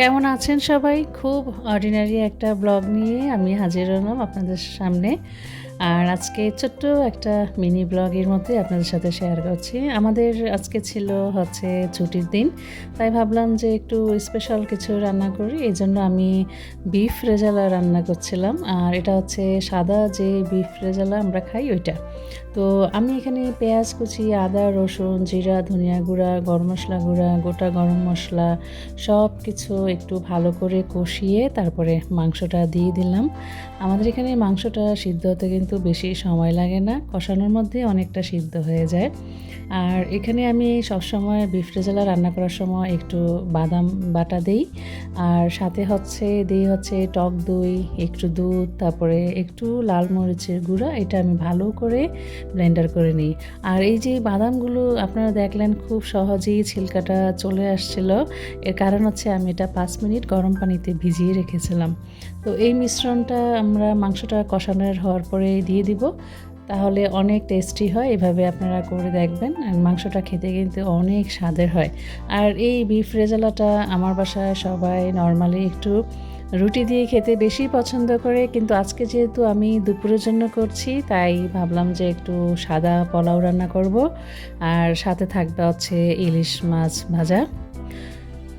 কেমন আছেন সবাই? খুব অর্ডিনারি একটা ব্লগ নিয়ে আমি হাজির হলাম আপনাদের সামনে। আর আজকে ছোট্ট একটা মিনি ব্লগের মধ্যে আপনাদের সাথে শেয়ার করছি। আমাদের আজকে ছিল হচ্ছে ছুটির দিন, তাই ভাবলাম যে একটু স্পেশাল কিছু রান্না করি। এই জন্য আমি বিফ রেজালা রান্না করছিলাম। আর এটা হচ্ছে সাদা যে বিফ রেজালা আমরা খাই, ওইটা। তো আমি এখানে পেঁয়াজ কুচি, আদা, রসুন, জিরা, ধনিয়া গুঁড়া, গরম মশলা গুঁড়া, গোটা গরম মশলা সব কিছু একটু ভালো করে কষিয়ে তারপরে মাংসটা দিয়ে দিলাম। আমাদের এখানে মাংসটা সিদ্ধ হতে কিন্তু বেশি সময় লাগে না, কষানোর মধ্যে অনেকটা সিদ্ধ হয়ে যায়। আর এখানে আমি সবসময় বিফ রেজালা রান্না করার সময় একটু বাদাম বাটা দিই, আর সাথে হচ্ছে দিই হচ্ছে টক দই, একটু দুধ, তারপরে একটু লাল মরিচের গুঁড়া, এটা আমি ভালো করে ব্লেন্ডার করে নিই। আর এই যে বাদামগুলো আপনারা দেখলেন, খুব সহজেই ছিলকাটা চলে আসছিল। এর কারণ হচ্ছে আমি এটা পাঁচ মিনিট গরম পানিতে ভিজিয়ে রেখেছিলাম। তো এই মিশ্রণটা আমরা মাংসটা কষানোর হওয়ার পরে দিয়ে দিব। তাহলে অনেক টেস্টি হয়, এভাবে আপনারা করে দেখবেন। আর মাংসটা খেতে কিন্তু অনেক স্বাদের হয়। আর এই বিফ রেজালাটা আমার বাসায় সবাই নর্মালি একটু রুটি দিয়ে খেতে বেশি পছন্দ করে, কিন্তু আজকে যেহেতু আমি দুপুরের জন্য করছি, তাই ভাবলাম যে একটু সাদা পোলাও রান্না করব। আর সাথে থাকবে হচ্ছে ইলিশ মাছ ভাজা।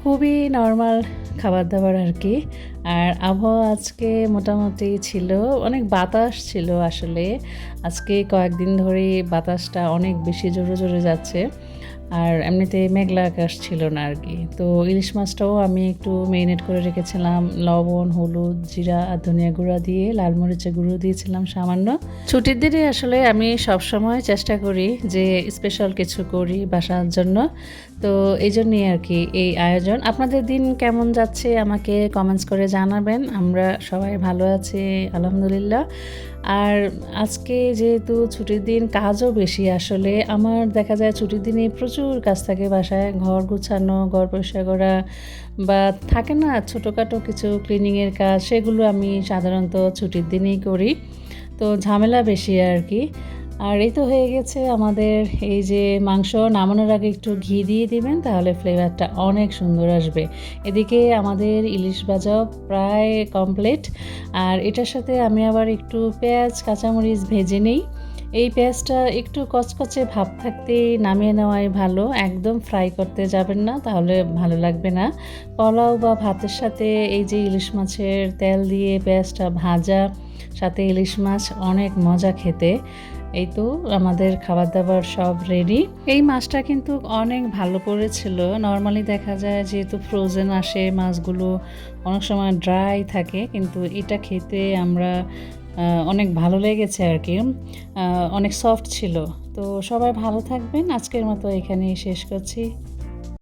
খুবই নর্মাল খাবার দাবার আর কি। আর আবহাওয়া আজকে মোটামুটি ছিল, অনেক বাতাস ছিল আসলে। আজকে কয়েকদিন ধরে বাতাসটা অনেক বেশি জোরে জোরে যাচ্ছে। আর এমনিতে মেঘলা আকাশ ছিল না আর কি। তো ইলিশ মাছটাও আমি একটু মেরিনেট করে রেখেছিলাম। লবণ, হলুদ, জিরা আর ধনিয়া গুঁড়া দিয়ে লাল মরিচের গুঁড়ো দিয়েছিলাম সামান্য। ছুটির দিনে আসলে আমি সবসময় চেষ্টা করি যে স্পেশাল কিছু করি বাসার জন্য। তো এই জন্যই আর কি এই আয়োজন। আপনাদের দিন কেমন যাচ্ছে আমাকে কমেন্টস করে জানাবেন। আমরা সবাই ভালো আছি, আলহামদুলিল্লাহ। আর আজকে যেহেতু ছুটির দিন কাজও বেশি, আসলে আমার দেখা যায় ছুটির দিনে প্রচুর কাজ থাকে বাসায়, ঘর গুছানো, ঘর পরিষ্কার করা, বা থাকে না ছোটোখাটো কিছু ক্লিনিংয়ের কাজ, সেগুলো আমি সাধারণত ছুটির দিনেই করি। তো ঝামেলা বেশি আর কি। আর এই তো হয়ে গেছে আমাদের এই যে মাংস নামানোর আগে একটু ঘি দিয়ে দিবেন, তাহলে ফ্লেভারটা অনেক সুন্দর আসবে। এদিকে আমাদের ইলিশ ভাজা প্রায় কমপ্লিট আর এটার সাথে আমি আবার একটু পেঁয়াজ, কাঁচামরিচ ভেজে নেই। এই পেঁয়াজটা একটু কচকচে ভাব থাকতে নামিয়ে নেওয়াই ভালো। একদম ফ্রাই করতে যাবেন না, তাহলে ভালো লাগবে না। পোলাও বা ভাতের সাথে এই যে ইলিশ মাছের তেল দিয়ে পেঁয়াজটা ভাজা, সাথে ইলিশ মাছ অনেক মজা খেতে। এই তো আমাদের খাবার দাবার সব রেডি এই মাছটা কিন্তু অনেক ভালো পড়েছিল নর্মালি দেখা যায় যেহেতু ফ্রোজেন আসে, মাছগুলো অনেক সময় ড্রাই থাকে, কিন্তু এটা খেতে আমরা অনেক ভালো লেগেছে আর কি। অনেক সফট ছিল। তো সবাই ভালো থাকবেন। আজকের মতো এখানেই শেষ করছি।